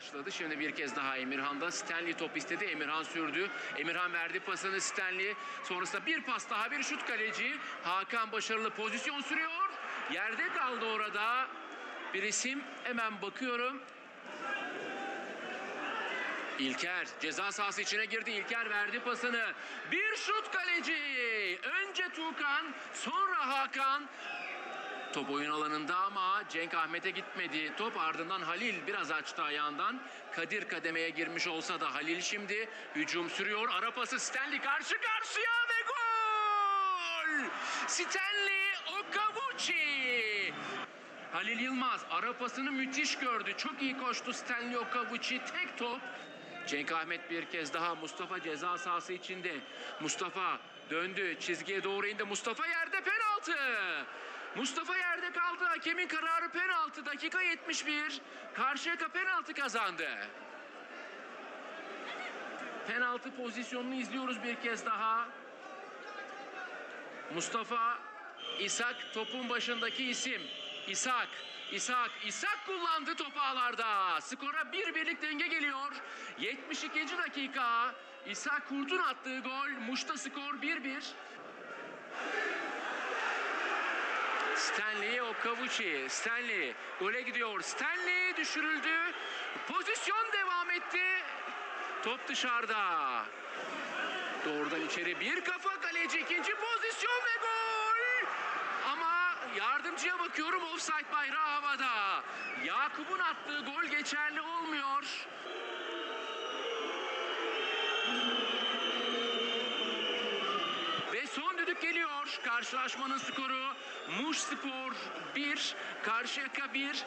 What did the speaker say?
karşıladı. Şimdi bir kez daha Emirhan'da Stanley top istedi. Emirhan sürdü. Emirhan verdi pasını Stanley. Sonrasında bir pas daha bir şut kaleci. Hakan başarılı pozisyon sürüyor. Yerde kaldı orada. Bir isim hemen bakıyorum. İlker ceza sahası içine girdi. İlker verdi pasını. Bir şut kaleci. Önce Tuğkan, sonra Hakan. Top oyun alanında ama Cenk Ahmet'e gitmedi. Top ardından Halil biraz açtı ayağından. Kadir kademeye girmiş olsa da Halil şimdi hücum sürüyor. Ara pası Stanley karşı karşıya ve gol! Stanley Okavuchi. Halil Yılmaz ara pasını müthiş gördü. Çok iyi koştu Stanley Okavuchi. Tek top. Cenk Ahmet bir kez daha Mustafa ceza sahası içinde. Mustafa döndü çizgiye doğru indi. Mustafa yerde penaltı. Mustafa yerde kaldı. Hakemin kararı penaltı. Dakika 71. Karşıyaka penaltı kazandı. Penaltı pozisyonunu izliyoruz bir kez daha. Mustafa İshak topun başındaki isim. İshak, İshak, İshak kullandı top ağlarda. Skora bir birlik denge geliyor. 72. dakika. İshak Kurt'un attığı gol. Muş'ta skor 1-1. Stanley Okavuchi. Stanley gole gidiyor. Stanley düşürüldü. Pozisyon devam etti. Top dışarıda. Doğrudan içeri bir kafa kaleci ikinci pozisyon ve gol. Ama yardımcıya bakıyorum offside bayrağı havada. Yakup'un attığı gol geçerli olmuyor. Ve son düdük geliyor. Karşılaşmanın skoru Muş Spor 1, Karşıyaka 1.